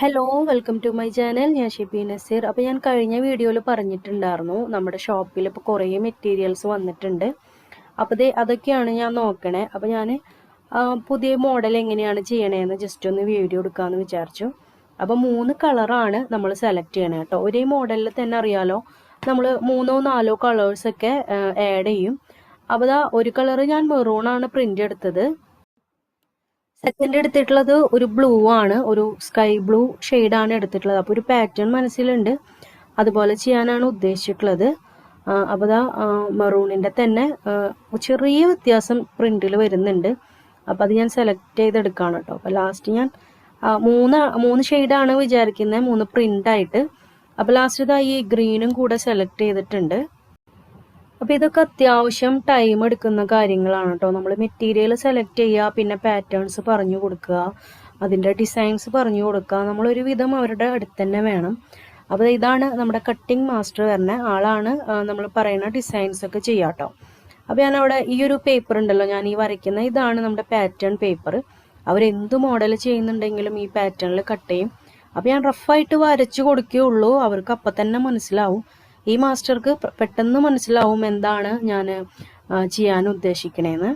Hello welcome to my channel ഞാൻ ഷിബി നസീർ. അപ്പോൾ ഞാൻ കഴിഞ്ഞ വീഡിയോയിൽ പറഞ്ഞിട്ടുണ്ടായിരുന്നു. നമ്മുടെ ഷോപ്പിൽ ഇപ്പോൾ കുറേ മെറ്റീരിയൽസ് വന്നിട്ടുണ്ട്. അപ്പോൾ ദേ അതൊക്കെയാണ് ഞാൻ നോക്കണേ. അപ്പോൾ ഞാൻ പുതിയ മോഡൽ എങ്ങനെയാണ് ചെയ്യണേന്ന് ജസ്റ്റ് ഒന്ന് വീഡിയോ എടുക്കാമെന്ന് വിചാരിച്ചു. അപ്പോൾ മൂന്ന് കളറാണ് നമ്മൾ സെലക്ട് ചെയ്യണേ കേട്ടോ ഒരേ മോഡലിൽ തന്നെ അറിയാലോ നമ്മൾ മൂന്നോ നാലോ കളേഴ്സൊക്കെ ആഡ് ചെയ്യും. അപ്പോൾ ഒരു കളറ് ഞാൻ മെറൂണാണ് പ്രിന്റ് എടുത്തത്. സെക്കൻഡ് എടുത്തിട്ടുള്ളത് ഒരു ബ്ലൂ ആണ്. ഒരു സ്കൈ ബ്ലൂ ആണ് എടുത്തിട്ടുള്ളത്. അപ്പോൾ ഒരു പാറ്റേൺ മനസ്സിലുണ്ട്. അതുപോലെ ചെയ്യാനാണ് ഉദ്ദേശിച്ചിട്ടുള്ളത്. അപ്പോൾ ദാ മറൂണിന്റെ തന്നെ ചെറിയ വ്യത്യാസം പ്രിന്റിൽ വരുന്നുണ്ട്. അപ്പോൾ അത് ഞാൻ സെലക്ട് ചെയ്തെടുക്കുകയാണ് കേട്ടോ അപ്പോൾ ലാസ്റ്റ് ഞാൻ മൂന്ന് മൂന്ന് ഷെയ്ഡാണ് വിചാരിക്കുന്നത് മൂന്ന് പ്രിന്റായിട്ട് അപ്പോൾ ലാസ്റ്റ് ഇതാ ഈ ഗ്രീനും കൂടെ സെലക്ട് ചെയ്തിട്ടുണ്ട്. അപ്പോൾ ഇതൊക്കെ അത്യാവശ്യം ടൈം എടുക്കുന്ന കാര്യങ്ങളാണ് കേട്ടോ നമ്മൾ മെറ്റീരിയൽ സെലക്ട് ചെയ്യുക പിന്നെ പാറ്റേൺസ് പറഞ്ഞു കൊടുക്കുക അതിന്റെ ഡിസൈൻസ് പറഞ്ഞു കൊടുക്കുക. നമ്മളൊരു വിധം അവരുടെ അടുത്ത് തന്നെ വേണം. അപ്പോൾ ഇതാണ് നമ്മുടെ കട്ടിംഗ് മാസ്റ്റർ വരുന്ന ആളാണ് നമ്മൾ പറയുന്ന ഡിസൈൻസ് ഒക്കെ ചെയ്യുക കേട്ടോ അപ്പോൾ ഞാൻ അവിടെ ഈ ഒരു പേപ്പർ ഉണ്ടല്ലോ ഞാൻ ഈ വരയ്ക്കുന്ന ഇതാണ് നമ്മുടെ പാറ്റേൺ പേപ്പർ അവരെന്ത് മോഡൽ ചെയ്യുന്നുണ്ടെങ്കിലും ഈ പാറ്റേണിൽ കട്ട് ചെയ്യും. അപ്പോൾ ഞാൻ റഫായിട്ട് വരച്ചു കൊടുക്കുകയുള്ളൂ അവർക്ക് അപ്പം തന്നെ മനസ്സിലാവും. ഈ മാസ്റ്റർക്ക് പെട്ടെന്ന് മനസ്സിലാവും എന്താണ് ഞാൻ ചെയ്യാൻ ഉദ്ദേശിക്കണേന്ന്.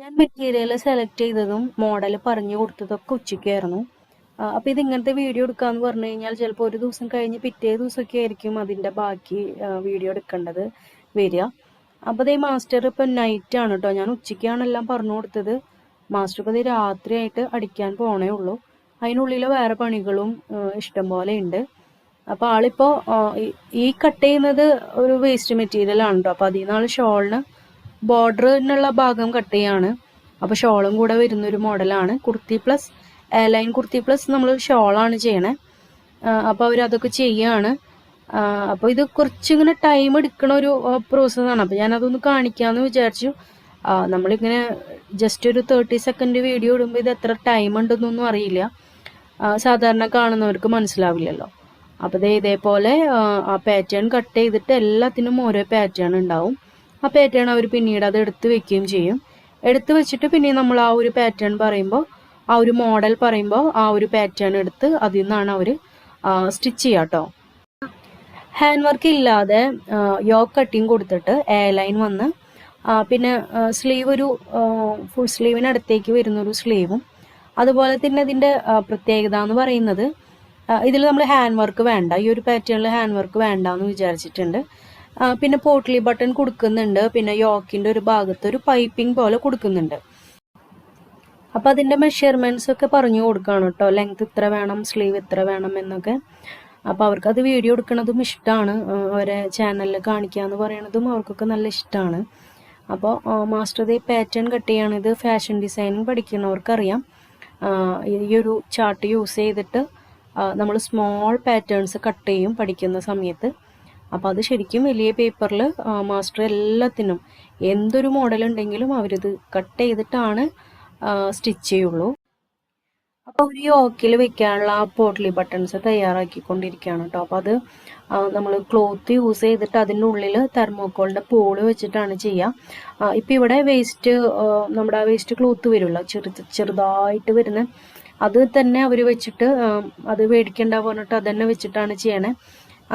ഞാൻ മെറ്റീരിയൽ സെലക്ട് ചെയ്തതും മോഡൽ പറഞ്ഞു കൊടുത്തതൊക്കെ ഉച്ചയ്ക്കായിരുന്നു. അപ്പോൾ ഇത് ഇങ്ങനത്തെ വീഡിയോ എടുക്കാന്ന് പറഞ്ഞു കഴിഞ്ഞാൽ ചിലപ്പോൾ ഒരു ദിവസം കഴിഞ്ഞ് പിറ്റേ ദിവസമൊക്കെ ആയിരിക്കും അതിന്റെ ബാക്കി വീഡിയോ എടുക്കേണ്ടത് വരിക. അപ്പോൾ ഈ മാസ്റ്റർ ഇപ്പം നൈറ്റ് ആണ് കേട്ടോ ഞാൻ ഉച്ചയ്ക്കാണ് എല്ലാം പറഞ്ഞു കൊടുത്തത്. മാസ്റ്റർ ഇപ്പോൾ രാത്രിയായിട്ട് അടിക്കാൻ പോണേ ഉള്ളൂ. അതിനുള്ളിൽ വേറെ പണികളും ഇഷ്ടംപോലെ ഇഷ്ടം പോലെ ഉണ്ട്. അപ്പോൾ ആളിപ്പോൾ ഈ കട്ട് ചെയ്യുന്നത് ഒരു വേസ്റ്റ് മെറ്റീരിയൽ ആണ് കേട്ടോ അപ്പോൾ അതിൽ നിന്നാൾ ഷോളിന് ബോർഡറിനുള്ള ഭാഗം കട്ട് ചെയ്യാണ്. അപ്പോൾ ഷോളും കൂടെ വരുന്നൊരു മോഡലാണ്. Kurti plus line kurti plus നമ്മൾ ഷോളാണ് ചെയ്യണേ. അപ്പോൾ അതൊക്കെ ചെയ്യാണ്. അപ്പോൾ ഇത് കുറച്ചിങ്ങനെ ടൈം എടുക്കണ ഒരു പ്രോസസ്സാണ് അപ്പോൾ ഞാനതൊന്ന് കാണിക്കാമെന്ന് വിചാരിച്ചു. നമ്മളിങ്ങനെ ജസ്റ്റ് ഒരു തേർട്ടി സെക്കൻഡ് വീഡിയോ ഇടുമ്പോൾ ഇത് എത്ര ടൈം ഉണ്ടെന്നൊന്നും അറിയില്ല. സാധാരണ കാണുന്നവർക്ക് മനസ്സിലാവില്ലല്ലോ. അപ്പോൾ ദേ ഇതേപോലെ ആ, പാറ്റേൺ കട്ട് ചെയ്തിട്ട് എല്ലാത്തിനും ഓരോ പാറ്റേൺ ഉണ്ടാവും. ആ പാറ്റേൺ അവർ പിന്നീട് അത് എടുത്ത് വെക്കുകയും ചെയ്യും. എടുത്ത് വെച്ചിട്ട് പിന്നെ നമ്മൾ ആ ഒരു പാറ്റേൺ പറയുമ്പോൾ ആ ഒരു മോഡൽ പറയുമ്പോൾ ആ ഒരു പാറ്റേൺ എടുത്ത് അതിൽ നിന്നാണ് അവർ സ്റ്റിച്ച് ചെയ്യുക കേട്ടോ. ഹാൻഡ് വർക്ക് ഇല്ലാതെ യോക്ക് കട്ടിങ് കൊടുത്തിട്ട് എ ലൈൻ വന്ന് പിന്നെ സ്ലീവ് ഒരു ഫുൾ സ്ലീവിനടുത്തേക്ക് വരുന്നൊരു സ്ലീവും അതുപോലെ തന്നെ ഇതിന്റെ പ്രത്യേകത എന്ന് പറയുന്നത് ഇതിൽ നമ്മൾ ഹാൻഡ് വർക്ക് വേണ്ട. ഈ ഒരു പാറ്റേണിൽ ഹാൻഡ് വർക്ക് വേണ്ട എന്ന് വിചാരിച്ചിട്ടുണ്ട്. പിന്നെ പോട്ട്ലി ബട്ടൺ കൊടുക്കുന്നുണ്ട്. പിന്നെ യോക്കിന്റെ ഒരു ഭാഗത്ത് ഒരു പൈപ്പിംഗ് പോലെ കൊടുക്കുന്നുണ്ട്. അപ്പോൾ അതിന്റെ മെഷർമെന്റ്സ് ഒക്കെ പറഞ്ഞു കൊടുക്കുകയാണ് കേട്ടോ ലെങ്ത് ഇത്ര വേണം സ്ലീവ് ഇത്ര വേണം എന്നൊക്കെ. അപ്പോൾ അവർക്ക് അത് വീഡിയോ എടുക്കുന്നതും ഇഷ്ടമാണ് അവരെ ചാനലിൽ കാണിക്കുക എന്ന് പറയണതും അവർക്കൊക്കെ നല്ല ഇഷ്ടമാണ് അപ്പോൾ മാസ്റ്റർ ദേ പാറ്റേൺ കട്ട് ചെയ്യണത് ഫാഷൻ ഡിസൈനിങ് പഠിക്കുന്നവർക്കറിയാം ഈ ഒരു ചാർട്ട് യൂസ് ചെയ്തിട്ട് നമ്മൾ സ്മോൾ പാറ്റേൺസ് കട്ട് ചെയ്യും പഠിക്കുന്ന സമയത്ത്. അപ്പോൾ അത് ശരിക്കും വലിയ പേപ്പറിൽ മാസ്റ്റർ എല്ലാത്തിനും എന്തൊരു മോഡൽ ഉണ്ടെങ്കിലും അവരിത് കട്ട് ചെയ്തിട്ടാണ് സ്റ്റിച്ച് ചെയ്യുള്ളൂ. അപ്പോൾ ഒരു യോക്കിൽ വെക്കാനുള്ള ആ പോട്ട്ലി ബട്ടൺസ് തയ്യാറാക്കിക്കൊണ്ടിരിക്കുകയാണ് കേട്ടോ അപ്പോൾ അത് നമ്മൾ ക്ലോത്ത് യൂസ് ചെയ്തിട്ട് അതിന്റെ ഉള്ളിൽ തെർമോക്കോളിന്റെ പോൾ വെച്ചിട്ടാണ് ചെയ്യുക. ഇപ്പം ഇവിടെ വേസ്റ്റ് നമ്മുടെ വേസ്റ്റ് ക്ലോത്ത് വരുമല്ലോ ചെറു ചെറുതായിട്ട് വരുന്ന അത് തന്നെ അവർ വെച്ചിട്ട് അത് മേടിക്കണ്ട പറഞ്ഞിട്ട് അത് തന്നെ വെച്ചിട്ടാണ് ചെയ്യണേ.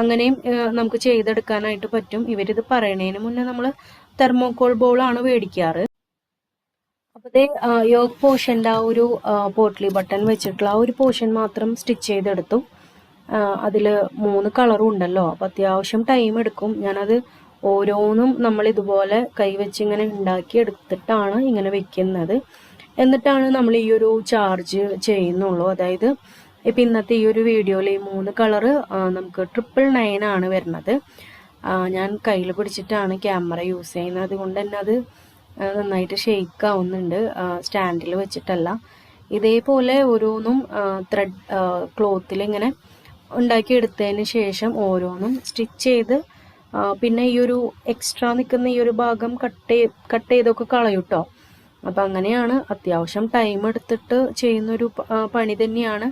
അങ്ങനെയും നമുക്ക് ചെയ്തെടുക്കാനായിട്ട് പറ്റും. ഇവരിത് പറയണതിന് മുന്നേ നമ്മൾ തെർമോക്കോൾ ബോളാണ് മേടിക്കാറ്. അപ്പോൾ ദേ യോഗ് പോർഷന്റെ ആ ഒരു പോട്ട്ലി ബട്ടൺ വെച്ചിട്ടുള്ള ആ ഒരു പോർഷൻ മാത്രം സ്റ്റിച്ച് ചെയ്തെടുത്തു. അതിൽ മൂന്ന് കളറും ഉണ്ടല്ലോ. അപ്പോൾ അത്യാവശ്യം ടൈം എടുക്കും. ഞാനത് ഓരോന്നും നമ്മൾ ഇതുപോലെ കൈവച്ച് ഇങ്ങനെ ഉണ്ടാക്കി എടുത്തിട്ടാണ് ഇങ്ങനെ വെക്കുന്നത്. എന്നിട്ടാണ് നമ്മൾ ഈ ഒരു ചാർജ് ചെയ്യുന്നുള്ളൂ. അതായത് ഇപ്പം ഇന്നത്തെ ഈ ഒരു വീഡിയോയിൽ ഈ മൂന്ന് കളറ് നമുക്ക് ട്രിപ്പിൾ നയൻ ആണ് വരുന്നത്. ഞാൻ കയ്യിൽ പിടിച്ചിട്ടാണ് ക്യാമറ യൂസ് ചെയ്യുന്നത്. അതുകൊണ്ട് തന്നെ അത് നന്നായിട്ട് ഷെയ്ക്ക് ആവുന്നുണ്ട്. സ്റ്റാൻഡിൽ വെച്ചിട്ടല്ല. ഇതേപോലെ ഓരോന്നും ത്രെഡ് ക്ലോത്തിൽ ഇങ്ങനെ ഉണ്ടാക്കിയെടുത്തതിന് ശേഷം ഓരോന്നും സ്റ്റിച്ച് ചെയ്ത് പിന്നെ ഈ ഒരു എക്സ്ട്രാ നിൽക്കുന്ന ഈ ഒരു ഭാഗം കട്ട് കട്ട് ചെയ്തൊക്കെ കളയും കേട്ടോ അപ്പം അങ്ങനെയാണ് അത്യാവശ്യം ടൈം എടുത്തിട്ട് ചെയ്യുന്നൊരു പണി തന്നെയാണ്.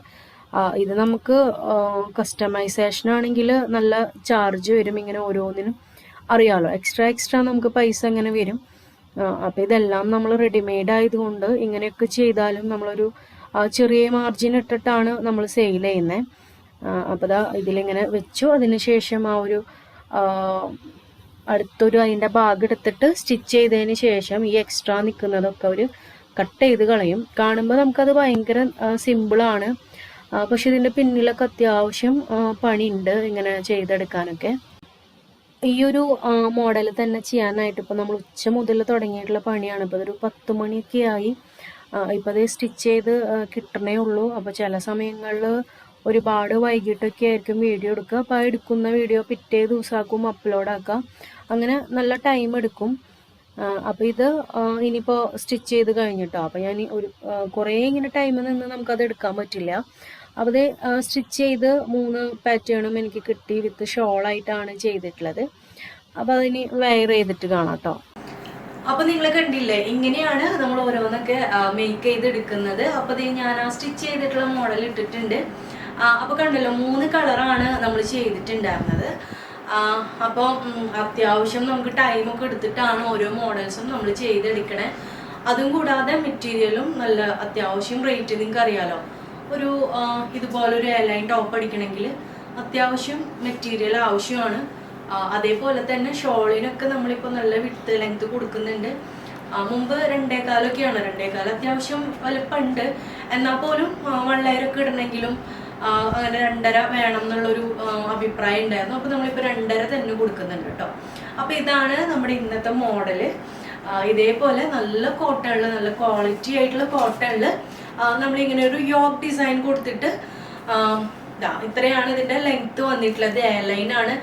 ഇത് നമുക്ക് കസ്റ്റമൈസേഷൻ ആണെങ്കിൽ നല്ല ചാർജ് വരും ഇങ്ങനെ ഓരോന്നിനും. അറിയാലോ എക്സ്ട്രാ എക്സ്ട്രാ നമുക്ക് പൈസ അങ്ങനെ വരും. അപ്പോൾ ഇതെല്ലാം നമ്മൾ റെഡിമെയ്ഡ് ആയതുകൊണ്ട് ഇങ്ങനെയൊക്കെ ചെയ്താലും നമ്മളൊരു ചെറിയ മാർജിൻ ഇട്ടിട്ടാണ് നമ്മൾ സെയിൽ ചെയ്യുന്നത് അപ്പോൾ ദാ ഇതിലിങ്ങനെ വെച്ചു. അതിന് ശേഷം ആ ഒരു അടുത്തൊരു അതിന്റെ ഭാഗം എടുത്തിട്ട് സ്റ്റിച്ച് ചെയ്തതിന് ശേഷം ഈ എക്സ്ട്രാ നിൽക്കുന്നതൊക്കെ അവർ കട്ട് ചെയ്ത് കളയും. കാണുമ്പോൾ നമുക്കത് ഭയങ്കര സിമ്പിളാണ് പക്ഷെ ഇതിന്റെ പിന്നിലൊക്കെ അത്യാവശ്യം പണിയുണ്ട് ഇങ്ങനെ ചെയ്തെടുക്കാനൊക്കെ. ഈ ഒരു മോഡൽ തന്നെ ചെയ്യാനായിട്ട് ഇപ്പോൾ നമ്മൾ ഉച്ച മുതൽ തുടങ്ങിയിട്ടുള്ള പണിയാണ്. ഇപ്പോൾ ഇതൊരു പത്ത് മണിയൊക്കെ ആയി. ഇപ്പോൾ അത് സ്റ്റിച്ച് ചെയ്ത് കിട്ടണേ ഉള്ളൂ. അപ്പോൾ ചില സമയങ്ങളിൽ ഒരുപാട് വൈകിട്ടൊക്കെ ആയിരിക്കും വീഡിയോ എടുക്കുക. അപ്പോൾ എടുക്കുന്ന വീഡിയോ പിറ്റേ ദിവസമാക്കും അപ്ലോഡ് ആക്കാം അങ്ങനെ നല്ല ടൈം എടുക്കും. അപ്പോൾ ഇത് ഇനിയിപ്പോൾ സ്റ്റിച്ച് ചെയ്ത് കഴിഞ്ഞിട്ടോ അപ്പോൾ ഞാൻ ഒരു കുറേ ഇങ്ങനെ ടൈം നിന്ന് നമുക്കത് എടുക്കാൻ പറ്റില്ല. അപ്പോൾ സ്റ്റിച്ച് ചെയ്ത് മൂന്ന് പാറ്റേണും എനിക്ക് കിട്ടി വിത്ത് ഷോളായിട്ടാണ് ചെയ്തിട്ടുള്ളത്. അപ്പോൾ അതിന് വെയർ ചെയ്തിട്ട് കാണാം അപ്പൊ നിങ്ങൾ കണ്ടില്ലേ ഇങ്ങനെയാണ് നമ്മൾ ഓരോന്നൊക്കെ മേക്ക് ചെയ്തെടുക്കുന്നത്. അപ്പൊ ഞാൻ ആ സ്റ്റിച്ച് ചെയ്തിട്ടുള്ള മോഡൽ ഇട്ടിട്ടുണ്ട്. ആ, അപ്പൊ കണ്ടല്ലോ മൂന്ന് കളറാണ് നമ്മൾ ചെയ്തിട്ടുണ്ടായിരുന്നത്. അപ്പോൾ അത്യാവശ്യം നമുക്ക് ടൈമൊക്കെ എടുത്തിട്ടാണ് ഓരോ മോഡൽസും നമ്മൾ ചെയ്തെടുക്കണേ. അതും കൂടാതെ മെറ്റീരിയലും നല്ല അത്യാവശ്യം റേറ്റ് നിങ്ങൾക്ക് അറിയാലോ. ഒരു ഇതുപോലെ ഒരു എയർലൈൻ ടോപ്പ് അടിക്കണമെങ്കിൽ അത്യാവശ്യം മെറ്റീരിയൽ ആവശ്യമാണ്. അതേപോലെ തന്നെ ഷോളിനൊക്കെ നമ്മളിപ്പോൾ നല്ല വിട്ട് ലെങ്ത് കൊടുക്കുന്നുണ്ട്. മുമ്പ് രണ്ടേകാലൊക്കെയാണ്. രണ്ടേകാലം അത്യാവശ്യം വലുപ്പമുണ്ട്. എന്നാൽ പോലും വള്ളയരൊക്കെ ഇടണമെങ്കിലും അങ്ങനെ രണ്ടര വേണം എന്നുള്ളൊരു അഭിപ്രായം ഉണ്ടായിരുന്നു. അപ്പോൾ നമ്മളിപ്പോൾ രണ്ടര തന്നെ കൊടുക്കുന്നുണ്ട് കേട്ടോ. അപ്പോൾ ഇതാണ് നമ്മുടെ ഇന്നത്തെ മോഡൽ. ഇതേപോലെ നല്ല കോട്ടണിൽ നല്ല ക്വാളിറ്റി ആയിട്ടുള്ള കോട്ടണിൽ നമ്മളിങ്ങനെ ഒരു യോഗ് ഡിസൈൻ കൊടുത്തിട്ട് ഇത്രയാണ് ഇതിന്റെ ലെങ്ത് വന്നിട്ടുള്ളത്. എ ലൈൻ ആണ്.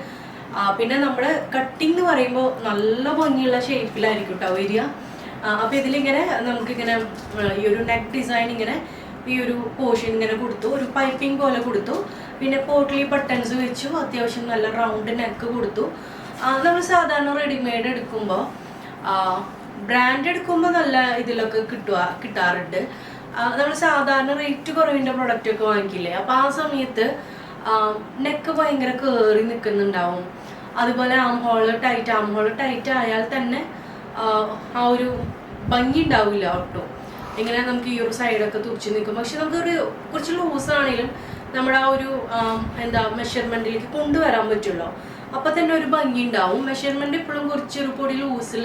പിന്നെ നമ്മുടെ കട്ടിംഗ് എന്ന് പറയുമ്പോൾ നല്ല ഭംഗിയുള്ള ഷേപ്പിലായിരിക്കും കേട്ടോ വരിക. അപ്പോൾ അപ്പൊ ഇതിലിങ്ങനെ നമുക്കിങ്ങനെ ഈ ഒരു നെക്ക് ഡിസൈൻ ഇങ്ങനെ ഈ ഒരു പോർഷൻ ഇങ്ങനെ കൊടുത്തു. ഒരു പൈപ്പിംഗ് പോലെ കൊടുത്തു. പിന്നെ പോട്ടിലി ബട്ടൺസ് വെച്ചു. അത്യാവശ്യം നല്ല റൗണ്ട് നെക്ക് കൊടുത്തു. നമ്മൾ സാധാരണ റെഡിമെയ്ഡ് എടുക്കുമ്പോൾ ബ്രാൻഡ് എടുക്കുമ്പോൾ നല്ല ഇതിലൊക്കെ കിട്ടുക കിട്ടാറുണ്ട്. നമ്മൾ സാധാരണ റേറ്റ് കുറവിന്റെ പ്രൊഡക്റ്റ് ഒക്കെ വാങ്ങിക്കില്ലേ? അപ്പം ആ സമയത്ത് നെക്ക് ഭയങ്കര കയറി നിൽക്കുന്നുണ്ടാവും അതുപോലെ arm hole tight arm hole tight ആയാൽ തന്നെ ആ ഒരു ഭംഗി ഉണ്ടാവില്ല ഒട്ടും. ഇങ്ങനെ നമുക്ക് ഈ ഒരു സൈഡൊക്കെ തുറച്ച് നിൽക്കും. പക്ഷെ നമുക്കൊരു കുറച്ച് ലൂസ് ആണെങ്കിലും നമ്മുടെ ആ ഒരു എന്താ മെഷർമെന്റിലേക്ക് കൊണ്ടുവരാൻ പറ്റുള്ളൂ അപ്പൊ തന്നെ ഒരു ഭംഗി ഉണ്ടാവും. മെഷർമെന്റ് എപ്പോഴും കുറച്ചൊരു പൊടി ലൂസിൽ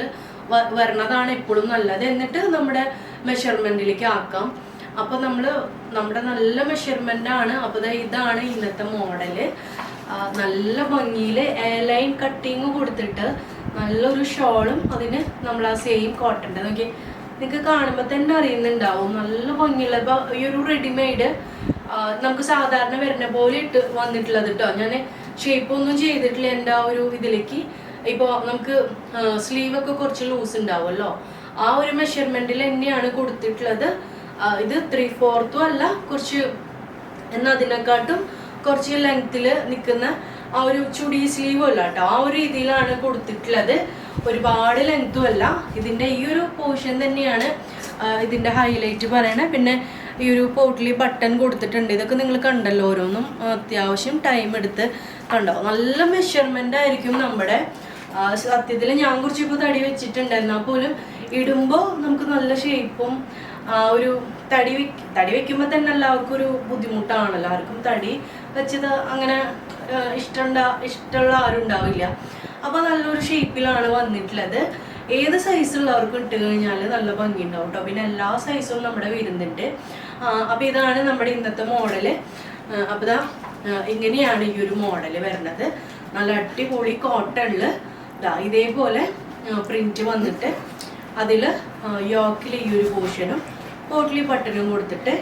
വരണതാണ് എപ്പോഴും നല്ലത്. എന്നിട്ട് നമ്മുടെ മെഷർമെന്റിലേക്ക് ആക്കാം. അപ്പൊ നമ്മൾ നമ്മുടെ നല്ല മെഷർമെന്റ് ആണ്. അപ്പൊ ഇതാണ് ഇന്നത്തെ മോഡൽ നല്ല ഭംഗിയിൽ എയർലൈൻ കട്ടിങ് കൊടുത്തിട്ട് നല്ലൊരു ഷോളും അതിന് നമ്മൾ ആ സെയിം കോട്ടന്റെ നോക്കി നിങ്ങൾക്ക് കാണുമ്പോൾ തന്നെ അറിയുന്നുണ്ടാവും. നല്ല ഭംഗിയുള്ള ഇപ്പൊ ഈ ഒരു റെഡിമെയ്ഡ് നമുക്ക് സാധാരണ വരുന്ന പോലെ ഇട്ട് വന്നിട്ടുള്ളത് കേട്ടോ ഞാൻ ഷേപ്പ് ഒന്നും ചെയ്തിട്ടില്ല എന്റെ ആ ഒരു ഇതിലേക്ക്. ഇപ്പോൾ നമുക്ക് സ്ലീവ് ഒക്കെ കുറച്ച് ലൂസ് ഉണ്ടാവുമല്ലോ. ആ ഒരു മെഷർമെന്റിൽ തന്നെയാണ് കൊടുത്തിട്ടുള്ളത്. ഇത് ത്രീ ഫോർത്തും അല്ല കുറച്ച് എന്നാൽ അതിനെക്കാട്ടും കുറച്ച് ലെങ്ത്തിൽ നിൽക്കുന്ന ആ ഒരു ചുടി സ്ലീവ് അല്ല കേട്ടോ ആ ഒരു രീതിയിലാണ് കൊടുത്തിട്ടുള്ളത്. ഒരുപാട് ലെങ്ത്തും അല്ല. ഇതിന്റെ ഈ ഒരു പോർഷൻ തന്നെയാണ് ഇതിന്റെ ഹൈലൈറ്റ് പറയണേ. പിന്നെ ഈ ഒരു പോട്ടിലി ബട്ടൺ കൊടുത്തിട്ടുണ്ട്. ഇതൊക്കെ നിങ്ങൾ കണ്ടല്ലോ ഓരോന്നും. അത്യാവശ്യം ടൈം എടുത്ത് കണ്ടോ? നല്ല മെഷർമെന്റ് ആയിരിക്കും നമ്മുടെ. സത്യത്തിൽ ഞാൻ കുറച്ചിപ്പോൾ തടി വെച്ചിട്ടുണ്ട് എന്നാൽ പോലും ഇടുമ്പോൾ നമുക്ക് നല്ല ഷേപ്പും ആ ഒരു തടി വെക്ക് തടി വെക്കുമ്പോൾ തന്നെ എല്ലാവർക്കും ഒരു ബുദ്ധിമുട്ടാണല്ലോ. ആർക്കും തടി വെച്ചത് അങ്ങനെ ഇഷ്ടമുണ്ട ഇഷ്ടമുള്ള ആരും ഉണ്ടാവില്ല. അപ്പൊ നല്ലൊരു ഷേപ്പിലാണ് വന്നിട്ടുള്ളത്. ഏത് സൈസുള്ളവർക്കും ഇട്ട് കഴിഞ്ഞാൽ നല്ല ഭംഗി ഉണ്ടാവും കേട്ടോ പിന്നെ എല്ലാ സൈസും നമ്മുടെ വരുന്നുണ്ട് അപ്പോൾ അപ്പൊ ഇതാണ് നമ്മുടെ ഇന്നത്തെ മോഡൽ അപ്പൊ ഇതാ ഇങ്ങനെയാണ് ഈ ഒരു മോഡൽ വരുന്നത്. നല്ല അടിപൊളി കോട്ടണിൽ ദാ ഇതേപോലെ പ്രിന്റ് വന്നിട്ട് അതിൽ യോക്കിൽ ഈ ഒരു പോർഷനും കോട്ടിലി പട്ടനും കൊടുത്തിട്ട്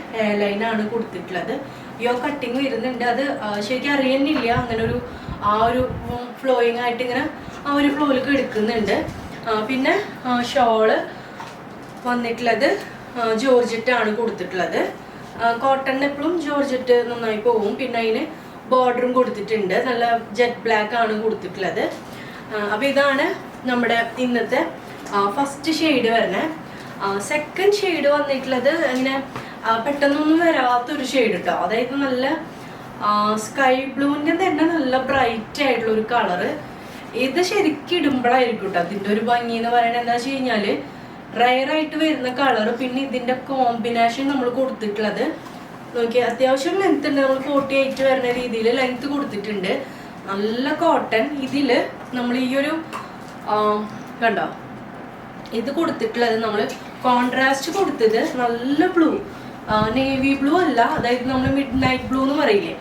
ലൈനാണ് കൊടുത്തിട്ടുള്ളത്. യോ കട്ടിങ് വരുന്നുണ്ട്. അത് ശരിക്കും അറിയുന്നില്ല. അങ്ങനെ ഒരു ആ ഒരു ഫ്ലോയിങ് ആയിട്ട് ഇങ്ങനെ ആ ഒരു ഫ്ലോയിലേക്ക് എടുക്കുന്നുണ്ട്. പിന്നെ ഷോൾ വന്നിട്ടുള്ളത് ജോർജറ്റ് ജോർജറ്റാണ് കൊടുത്തിട്ടുള്ളത്. കോട്ടണിന് എപ്പോഴും ജോർജറ്റ് നന്നായി പോകും പിന്നെ അതിന് ബോർഡറും കൊടുത്തിട്ടുണ്ട്. നല്ല ജെറ്റ് ബ്ലാക്ക് ആണ് കൊടുത്തിട്ടുള്ളത്. അപ്പോൾ അപ്പൊ ഇതാണ് നമ്മുടെ ഇന്നത്തെ ഫസ്റ്റ് ഷെയ്ഡ് വരണേ സെക്കൻഡ് ഷെയ്ഡ് വന്നിട്ടുള്ളത് ഇങ്ങനെ ആ, പെട്ടെന്നൊന്നും വരാത്തൊരു ഷെയ്ഡ് കേട്ടോ അതായത് നല്ല സ്കൈ ബ്ലൂവിന്റെ തന്നെ നല്ല ബ്രൈറ്റ് ആയിട്ടുള്ള ഒരു കളറ് ഇത് ശരിക്കും ഇടുമ്പോഴായിരിക്കും കേട്ടോ അതിന്റെ ഒരു ഭംഗി എന്ന് പറയുന്നത് എന്താ വെച്ച് കഴിഞ്ഞാൽ റയർ ആയിട്ട് വരുന്ന കളർ പിന്നെ ഇതിന്റെ കോമ്പിനേഷൻ നമ്മൾ കൊടുത്തിട്ടുള്ളത്. നോക്കി അത്യാവശ്യം ലെങ്ത് ഉണ്ട്. നമ്മൾ ഫോർട്ടി എയ്റ്റ് വരുന്ന രീതിയിൽ ലെങ്ത് കൊടുത്തിട്ടുണ്ട്. നല്ല കോട്ടൺ ഇതിൽ നമ്മൾ ഈ ഒരു കണ്ടോ? ഇത് കൊടുത്തിട്ടുള്ളത് നമ്മൾ കോൺട്രാസ്റ്റ് കൊടുത്തത് നല്ല ബ്ലൂ നേവി ബ്ലൂ അല്ല. അതായത് നമ്മൾ മിഡ് നൈറ്റ് ബ്ലൂ എന്ന് പറയില്ലേ?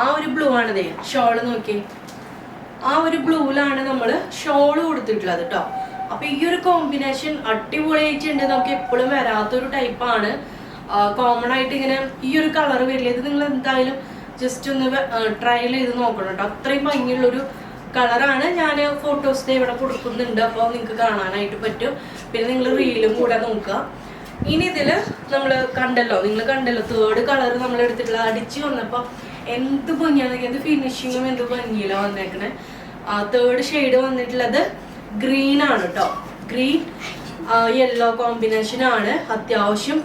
ആ ഒരു ബ്ലൂ ആണ് ദേ ഷോൾ നോക്കി ആ ഒരു ബ്ലൂവിലാണ് നമ്മൾ ഷോൾ കൊടുത്തിട്ടുള്ളത് കേട്ടോ അപ്പൊ ഈ ഒരു കോമ്പിനേഷൻ അടിപൊളിയായിട്ടുണ്ട് നമുക്ക് എപ്പോഴും വരാത്തൊരു ടൈപ്പാണ് കോമൺ ആയിട്ട് ഇങ്ങനെ ഈ ഒരു കളർ വരില്ല ഇത് നിങ്ങൾ എന്തായാലും ജസ്റ്റ് ഒന്ന് ട്രയൽ ചെയ്ത് നോക്കണം കേട്ടോ അത്രയും ഭംഗിയുള്ളൊരു കളറാണ് ഞാൻ ഫോട്ടോസ് ഇവിടെ കൊടുക്കുന്നുണ്ട്. അപ്പോൾ നിങ്ങൾക്ക് കാണാനായിട്ട് പറ്റും. പിന്നെ നിങ്ങൾ റീലും കൂടെ നോക്കുക. ഇനി ഇതിൽ നമ്മൾ കണ്ടല്ലോ നിങ്ങൾ കണ്ടല്ലോ തേർഡ് കളർ നമ്മൾ എടുത്തിട്ടുള്ള അടിച്ച് വന്നപ്പോൾ എന്ത് ഭംഗിയാണ് എന്ത് ഫിനിഷിങ്ങും എന്ത് ഭംഗിയില വന്നേക്കണേ. തേർഡ് ഷെയ്ഡ് വന്നിട്ടുള്ളത് ഗ്രീൻ ആണ് കേട്ടോ ഗ്രീൻ യെല്ലോ കോമ്പിനേഷൻ ആണ്. അത്യാവശ്യം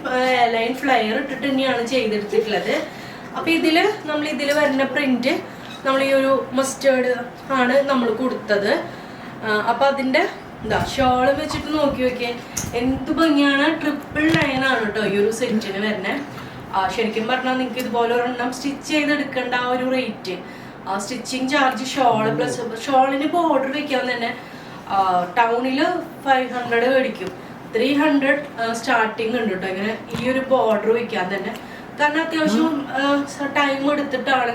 ലൈൻ ഫ്ലയർ ഇട്ടിട്ട് തന്നെയാണ് ചെയ്തെടുത്തിട്ടുള്ളത്. അപ്പൊ ഇതിൽ നമ്മൾ ഇതിൽ വരുന്ന പ്രിന്റ് നമ്മൾ ഈ ഒരു മസ്റ്റേർഡ് ആണ് നമ്മൾ കൊടുത്തത്. അപ്പൊ അതിന്റെ എന്താ ഷോൾ വെച്ചിട്ട് നോക്കി നോക്കിയേ. എന്ത് ഭംഗിയാണ്? ട്രിപ്പിൾ ലൈൻ ആണ് കേട്ടോ ഈ ഒരു സെറ്റിന് വരുന്നത് ശരിക്കും പറഞ്ഞാൽ നിങ്ങൾക്ക് ഇതുപോലെ ഒരെണ്ണം സ്റ്റിച്ച് ചെയ്തെടുക്കേണ്ട ആ ഒരു റേറ്റ് ആ സ്റ്റിച്ചിങ് ചാർജ് ഷോൾ പ്ലസ് ഷോളിന് ബോർഡർ വെക്കാൻ തന്നെ ടൗണിൽ ഫൈവ് ഹൺഡ്രഡ് മേടിക്കും. ത്രീ ഹൺഡ്രഡ് സ്റ്റാർട്ടിങ് ഉണ്ട് കേട്ടോ ഇങ്ങനെ ഈ ഒരു ബോർഡർ വെക്കാൻ തന്നെ. കാരണം അത്യാവശ്യം ടൈം എടുത്തിട്ടാണ്.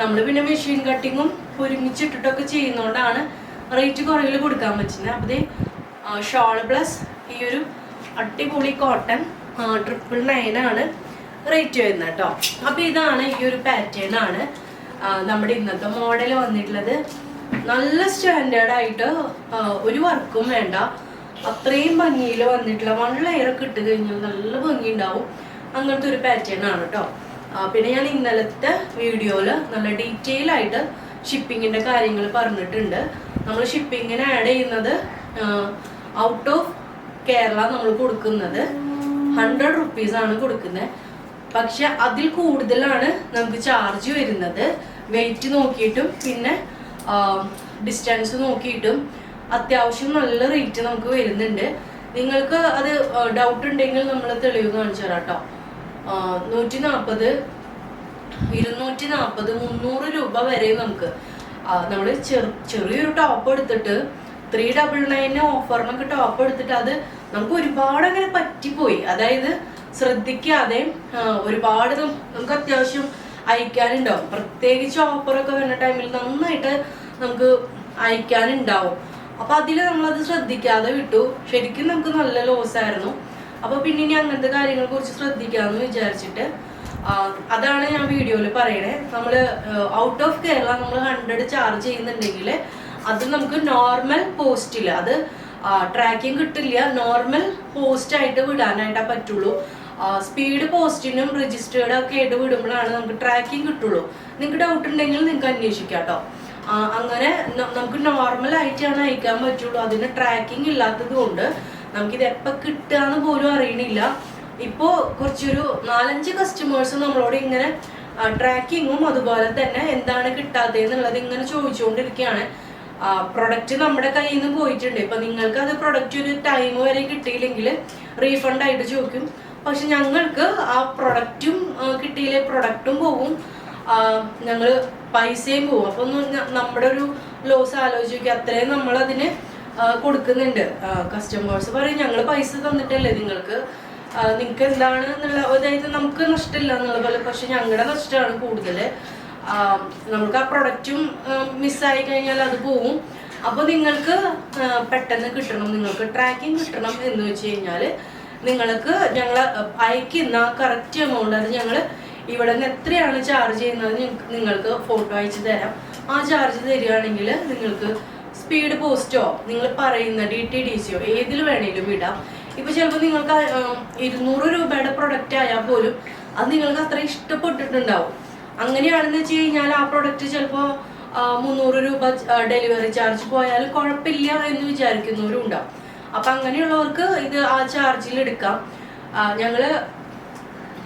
നമ്മൾ പിന്നെ മെഷീൻ കട്ടിങ്ങും ഒരുമിച്ചിട്ടിട്ടൊക്കെ ചെയ്യുന്നതുകൊണ്ടാണ് റേറ്റ് കുറവിൽ കൊടുക്കാൻ പറ്റുന്നത് അപ്പോൾ ഷോൾ പ്ലസ് ഈ ഒരു അടിപൊളി കോട്ടൺ ട്രിപ്പിൾ നയൻ ആണ്. റേറ്റ് വരുന്നത് കേട്ടോ. അപ്പോൾ ഇതാണ് ഈ ഒരു പാറ്റേൺ ആണ്. നമ്മുടെ ഇന്നത്തെ മോഡൽ വന്നിട്ടുള്ളത്. നല്ല സ്റ്റാൻഡേർഡ് ആയിട്ട് ഒരു വർക്കും വേണ്ട. അത്രയും ഭംഗിയിൽ വന്നിട്ടുള്ള വൺ ലെയർ ഒക്കെ ഇട്ട് കഴിഞ്ഞാൽ നല്ല ഭംഗി ഉണ്ടാവും അങ്ങനത്തെ ഒരു പാറ്റേൺ ആണ് കേട്ടോ. പിന്നെ ഞാൻ ഇന്നലത്തെ വീഡിയോയിൽ നല്ല ഡീറ്റെയിൽ ആയിട്ട് ഷിപ്പിങ്ങിന്റെ കാര്യങ്ങൾ പറഞ്ഞിട്ടുണ്ട്. നമ്മൾ ഷിപ്പിങ്ങിന് ആഡ് ചെയ്യുന്നത് ഔട്ട് ഓഫ് കേരള നമ്മൾ കൊടുക്കുന്നത്. ഹൺഡ്രഡ് റുപ്പീസ് ആണ് കൊടുക്കുന്നത്. പക്ഷെ അതിൽ കൂടുതലാണ് നമുക്ക് ചാർജ് വരുന്നത്. വെയിറ്റ് നോക്കിയിട്ടും പിന്നെ ഡിസ്റ്റൻസ് നോക്കിയിട്ടും അത്യാവശ്യം നല്ല റേറ്റ് നമുക്ക് വരുന്നുണ്ട്. നിങ്ങൾക്ക് അത് ഡൗട്ട് ഉണ്ടെങ്കിൽ നമ്മൾ തെളിവ് കാണിച്ചു തരാം കേട്ടോ നൂറ്റി നാൽപ്പത് ഇരുന്നൂറ്റി നാൽപ്പത് മുന്നൂറ് രൂപ വരെ നമുക്ക് നമ്മൾ ചെറു ചെറിയൊരു ടോപ്പ് എടുത്തിട്ട് ത്രീ ഡബിൾ നയൻ ഓഫറിനൊക്കെ ടോപ്പ് എടുത്തിട്ട് അത് നമുക്ക് ഒരുപാട് അങ്ങനെ പറ്റിപ്പോയി. അതായത് ശ്രദ്ധിക്കാതെ ഒരുപാട് നമുക്ക് അത്യാവശ്യം അയക്കാനുണ്ടാവും. പ്രത്യേകിച്ച് ഓഫറൊക്കെ വരുന്ന ടൈമിൽ നന്നായിട്ട് നമുക്ക് അയക്കാനുണ്ടാവും. അപ്പൊ അതിൽ നമ്മളത് ശ്രദ്ധിക്കാതെ വിട്ടു. ശരിക്കും നമുക്ക് നല്ല ലോസ് ആയിരുന്നു. അപ്പൊ പിന്നെ ഇനി അങ്ങനത്തെ കാര്യങ്ങളെ കുറിച്ച് ശ്രദ്ധിക്കാന്ന് വിചാരിച്ചിട്ട് അതാണ് ഞാൻ വീഡിയോയിൽ പറയണേ. നമ്മൾ ഔട്ട് ഓഫ് കേരള നമ്മൾ ഹൺഡ്രഡ് ചാർജ് ചെയ്യുന്നുണ്ടെങ്കിൽ അത് നമുക്ക് നോർമൽ പോസ്റ്റിൽ അത് ട്രാക്കിംഗ് കിട്ടില്ല. നോർമൽ പോസ്റ്റ് ആയിട്ട് വിടാനായിട്ടാ പറ്റുള്ളൂ. സ്പീഡ് പോസ്റ്റിനും രജിസ്റ്റേർഡ് ഒക്കെ ആയിട്ട് വിടുമ്പോഴാണ് നമുക്ക് ട്രാക്കിംഗ് കിട്ടുള്ളൂ. നിങ്ങൾക്ക് ഡൗട്ട് ഉണ്ടെങ്കിൽ നിങ്ങൾക്ക് അന്വേഷിക്കാം കേട്ടോ അങ്ങനെ നമുക്ക് നോർമൽ ആയിട്ടാണ് അയക്കാൻ പറ്റുള്ളൂ. അതിന് ട്രാക്കിംഗ് ഇല്ലാത്തത് കൊണ്ട് നമുക്കിത് എപ്പോൾ കിട്ടുകയെന്ന് പോലും അറിയണില്ല. ഇപ്പോൾ കുറച്ചൊരു നാലഞ്ച് കസ്റ്റമേഴ്സ് നമ്മളോട് ഇങ്ങനെ ട്രാക്കിങ്ങും അതുപോലെ തന്നെ എന്താണ് കിട്ടാത്തതെന്നുള്ളത് ഇങ്ങനെ ചോദിച്ചുകൊണ്ടിരിക്കുകയാണ് പ്രൊഡക്റ്റ് നമ്മുടെ കയ്യിൽ നിന്ന് പോയിട്ടുണ്ട്. ഇപ്പം നിങ്ങൾക്ക് അത് പ്രൊഡക്റ്റ് ഒരു ടൈം വരെ കിട്ടിയില്ലെങ്കിൽ റീഫണ്ട് ആയിട്ട് ചോദിക്കും. പക്ഷെ ഞങ്ങൾക്ക് ആ പ്രൊഡക്റ്റും കിട്ടിയില്ലേ പ്രൊഡക്റ്റും പോവും. ഞങ്ങൾ പൈസയും പോവും. അപ്പൊ ഒന്ന് ഞ- നമ്മുടെ ഒരു ലോസ് ആലോചിക്കുക അത്രയും നമ്മൾ അതിന് കൊടുക്കുന്നുണ്ട്. കസ്റ്റമേഴ്സ് പറയും ഞങ്ങൾ പൈസ തന്നിട്ടല്ലേ നിങ്ങൾക്ക്? നിങ്ങൾക്ക് എന്താണ് എന്നുള്ള അതായത് നമുക്ക് നഷ്ടമില്ല എന്നുള്ള പോലെ. പക്ഷെ ഞങ്ങളുടെ നഷ്ടമാണ് കൂടുതൽ നമുക്ക് ആ പ്രൊഡക്റ്റും മിസ്സായി കഴിഞ്ഞാൽ അത് പോവും. അപ്പോൾ നിങ്ങൾക്ക് പെട്ടെന്ന് കിട്ടണം. നിങ്ങൾക്ക് ട്രാക്കിംഗ് കിട്ടണം എന്ന് വെച്ച് കഴിഞ്ഞാൽ നിങ്ങൾക്ക് ഞങ്ങൾ അയക്കുന്ന കറക്റ്റ് എമൗണ്ട് അത് ഞങ്ങൾ ഇവിടെ നിന്ന് എത്രയാണ് ചാർജ് ചെയ്യുന്നത് നിങ്ങ- നിങ്ങൾക്ക് ഫോട്ടോ അയച്ചു തരാം. ആ ചാർജ് തരികയാണെങ്കിൽ നിങ്ങൾക്ക് സ്പീഡ് പോസ്റ്റോ നിങ്ങൾ പറയുന്ന ഡി ടി ഡി സിയോ ഏതിൽ വേണേലും ഇടാം. ഇപ്പൊ ചിലപ്പോൾ നിങ്ങൾക്ക് ഇരുന്നൂറ് രൂപയുടെ പ്രൊഡക്റ്റ് ആയാൽ പോലും അത് നിങ്ങൾക്ക് അത്ര ഇഷ്ടപ്പെട്ടിട്ടുണ്ടാവും. അങ്ങനെയാണെന്ന് വെച്ച് കഴിഞ്ഞാൽ ആ പ്രൊഡക്റ്റ് ചിലപ്പോൾ മുന്നൂറ് രൂപ ഡെലിവറി ചാർജ് പോയാലും കുഴപ്പമില്ല എന്ന് വിചാരിക്കുന്നവരും ഉണ്ടാവും അപ്പൊ അങ്ങനെയുള്ളവർക്ക് ഇത് ആ ചാർജിൽ എടുക്കാം. ഞങ്ങൾ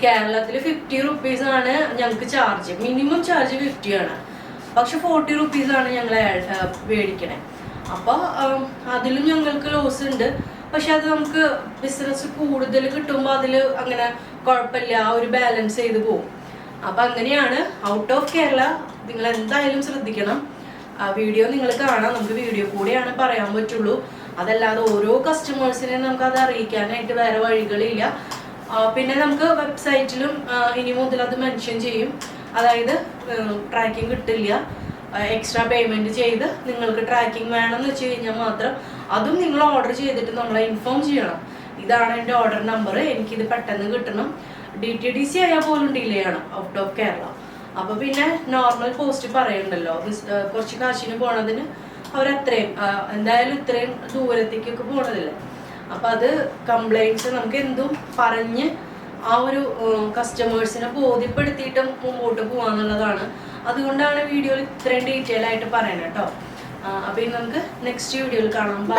കേരളത്തിൽ ഫിഫ്റ്റി റുപ്പീസ് ആണ് ഞങ്ങൾക്ക് ചാർജ് മിനിമം ചാർജ് ഫിഫ്റ്റി ആണ്. പക്ഷെ ഫോർട്ടി റുപ്പീസ് ആണ് ഞങ്ങൾ മേടിക്കണേ അപ്പോൾ അതിലും ഞങ്ങൾക്ക് ലോസ് ഉണ്ട്. പക്ഷെ അത് നമുക്ക് ബിസിനസ് കൂടുതൽ കിട്ടുമ്പോൾ അതിൽ അങ്ങനെ കുഴപ്പമില്ല ആ ഒരു ബാലൻസ് ചെയ്ത് പോകും അപ്പൊ അങ്ങനെയാണ് ഔട്ട് ഓഫ് കേരള. നിങ്ങൾ എന്തായാലും ശ്രദ്ധിക്കണം വീഡിയോ നിങ്ങൾ കാണാം. നമുക്ക് വീഡിയോ കൂടെയാണ് പറയാൻ പറ്റുള്ളൂ. അതല്ലാതെ ഓരോ കസ്റ്റമേഴ്സിനെ നമുക്ക് അത് അറിയിക്കാനായിട്ട് വേറെ വഴികളില്ല. പിന്നെ നമുക്ക് വെബ്സൈറ്റിലും ഇനി മുതൽ അത് മെൻഷൻ ചെയ്യും. അതായത് ട്രാക്കിംഗ് കിട്ടില്ല. എക്സ്ട്രാ പേയ്മെന്റ് ചെയ്ത് നിങ്ങൾക്ക് ട്രാക്കിംഗ് വേണമെന്ന് വെച്ച് കഴിഞ്ഞാൽ മാത്രം അതും നിങ്ങൾ ഓർഡർ ചെയ്തിട്ട് നമ്മളെ ഇൻഫോം ചെയ്യണം. ഇതാണ് എന്റെ ഓർഡർ നമ്പർ എനിക്കിത് പെട്ടെന്ന് കിട്ടണം. ഡി ടി ഡി സി ആയാൽ പോലും ഡിലേ ആണ്. ഔട്ട് ഓഫ് കേരള അപ്പോൾ പിന്നെ നോർമൽ പോസ്റ്റ് പറയുന്നുണ്ടല്ലോ കുറച്ച് കാശിന് പോണതിന് അവരത്രയും എന്തായാലും ഇത്രയും ദൂരത്തേക്കൊക്കെ പോണതല്ലേ. അപ്പൊ അത് കംപ്ലൈന്റ്സ് നമുക്ക് എന്തും പറഞ്ഞ് ആ ഒരു കസ്റ്റമേഴ്സിനെ ബോധ്യപ്പെടുത്തിയിട്ട് മുമ്പോട്ട് പോവാന്നുള്ളതാണ്. അതുകൊണ്ടാണ് വീഡിയോയിൽ ഇത്രയും ഡീറ്റെയിൽ ആയിട്ട് പറയണം കേട്ടോ അപ്പൊ ഇനി നമുക്ക് നെക്സ്റ്റ് വീഡിയോയിൽ കാണാം. ബൈ